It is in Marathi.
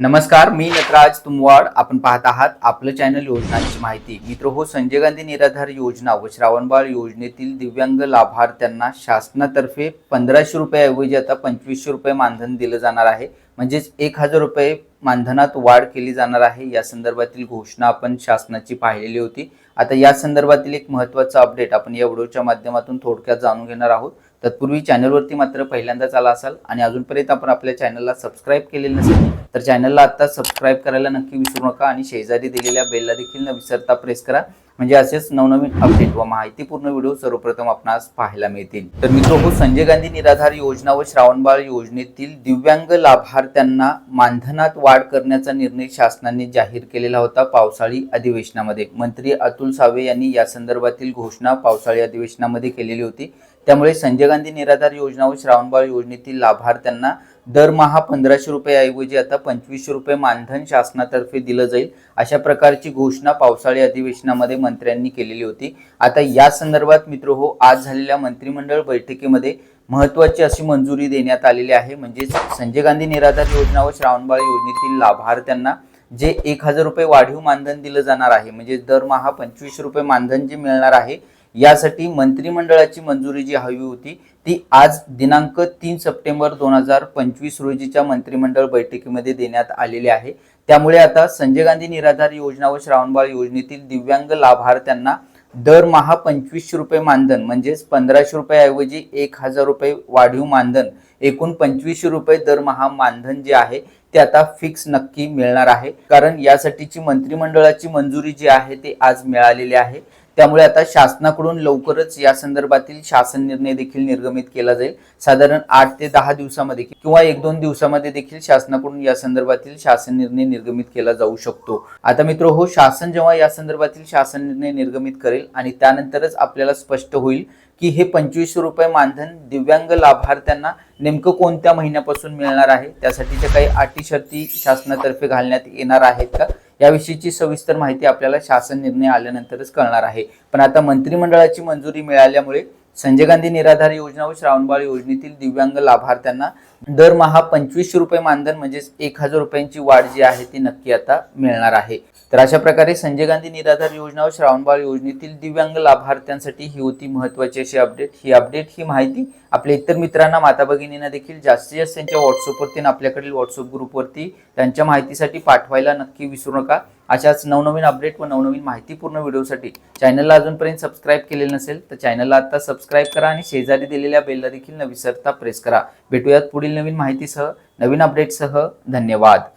नमस्कार मी नटराज तुमवाड. आपण पाहत आहात आपलं चॅनल योजनांची माहिती. मित्र हो संजय गांधी निराधार योजना व श्रावणबाळ योजनेतील दिव्यांग लाभार्थ्यांना शासनातर्फे पंधराशे रुपयाऐवजी आता पंचवीसशे रुपये मानधन दिलं जाणार आहे. म्हणजेच एक हजार रुपये मानधनात वाढ केली जाणार आहे. या संदर्भातील घोषणा आपण शासनाची पाहिलेली होती. आता या संदर्भातील एक महत्त्वाचा अपडेट आपण या व्हिडिओच्या माध्यमातून थोडक्यात जाणून घेणार आहोत. तत्पूर्वी चॅनलवरती मात्र पहिल्यांदाच आला असाल आणि अजूनपर्यंत आपण आपल्या चॅनलला सबस्क्राईब केलेलं नसेल तर चॅनलला आता सबस्क्राईब करायला नक्की विसरू नका आणि शेजारी दिलेल्या बेलला देखील न विसरता प्रेस करा. म्हणजे असेच नवनवीन अपडेट व माहितीपूर्ण व्हिडिओ सर्वप्रथम आपणास पाहायला मिळतील. तर मित्र हो संजय गांधी निराधार योजना व श्रावणबाळ योजनेतील दिव्यांग लाभार्थ्यांना मानधनात वाढ करण्याचा निर्णय शासनाने जाहीर केलेला होता पावसाळी अधिवेशनामध्ये. मंत्री अतुल सावे यांनी या संदर्भातील घोषणा पावसाळी अधिवेशनामध्ये केलेली होती. त्यामुळे संजय गांधी निराधार योजना व श्रावणबाळ योजनेतील लाभार्थ्यांना दरमहा पंधराशे रुपयाऐवजी आता पंचवीसशे रुपये मानधन शासनातर्फे दिलं जाईल अशा प्रकारची घोषणा पावसाळी अधिवेशनामध्ये मंत्र्यांनी केलेली होती. आता या संदर्भात मित्र हो आज झालेल्या मंत्रिमंडळ बैठकीमध्ये महत्वाची अशी मंजुरी देण्यात आलेली आहे. म्हणजेच संजय गांधी निराधार योजना व श्रावणबाळ योजनेतील लाभार्थ्यांना जे एक हजार रुपये वाढीव मानधन दिलं जाणार आहे म्हणजे दरमहा पंचवीसशे रुपये मानधन जे मिळणार आहे यासाठी मंत्रिमंडळाची मंजुरी जी हवी होती ती आज दिनांक तीन सप्टेंबर दोन हजार पंचवीस रोजीच्या मंत्रिमंडळ बैठकीमध्ये देण्यात आलेली आहे. त्यामुळे आता संजय गांधी निराधार योजना व श्रावणबाळ योजनेतील दिव्यांग लाभार्थ्यांना दरमहा पंचवीसशे रुपये मानधन म्हणजेच पंधराशे रुपयाऐवजी एक हजार रुपये वाढीव मानधन एकूण पंचवीसशे रुपये दरमहा मानधन जे आहे ते आता फिक्स नक्की मिळणार आहे. कारण यासाठीची मंत्रिमंडळाची मंजुरी जी आहे ते आज मिळालेली आहे. त्यामुळे आता शासनाकडून लवकरच या संदर्भातील शासन निर्णय देखील निर्गमित केला जाईल. साधारण आठ ते दहा दिवसामध्ये किंवा एक दोन दिवसामध्ये देखील शासनाकडून या संदर्भातील शासन निर्णय निर्गमित केला जाऊ शकतो. आता मित्र हो शासन जेव्हा या संदर्भातील शासन निर्णय निर्गमित करेल आणि त्यानंतरच आपल्याला स्पष्ट होईल की हे पंचवीसशे रुपये मानधन दिव्यांग लाभार्थ्यांना नेमकं कोणत्या महिन्यापासून मिळणार आहे? त्यासाठीच्या काही अटी शर्ती शासनातर्फे घालण्यात येणार आहेत का? याविषयीची सविस्तर माहिती आपल्याला शासन निर्णय आल्यानंतरच कळणार आहे. पण आता मंत्रिमंडळाची मंजुरी मिळाल्यामुळे संजय गांधी निराधार योजना व श्रावणबाळ योजनेतील दिव्यांग लाभार्थ्यांना दरमहा पंचवीसशे रुपये मानधन म्हणजेच एक हजार रुपयांची वाढ जी आहे ती नक्की आता मिळणार आहे. तर अशा प्रकारे संजय गांधी निराधार योजना व श्रावणबाळ योजनेतील दिव्यांग लाभार्थ्यांसाठी ही होती महत्वाची अशी अपडेट ही अपडेट ही माहिती आपल्या इतर मित्रांना माता भगिनींना देखील जास्तीत जास्त त्यांच्या व्हॉट्सअपवरती आणि आपल्याकडील व्हॉट्सअप ग्रुपवरती त्यांच्या माहितीसाठी पाठवायला नक्की विसरू नका. अशाच नवनवीन अपडेट व नवनवीन माहितीपूर्ण व्हिडिओसाठी चॅनलला अजूनपर्यंत सबस्क्राईब केलेलं नसेल तर चॅनलला आता सबस्क्राईब करा आणि शेजारी दिलेल्या बेलला देखील न विसरता प्रेस करा. भेटूयात पुढील नवीन माहितीसह नवीन अपडेटसह धन्यवाद.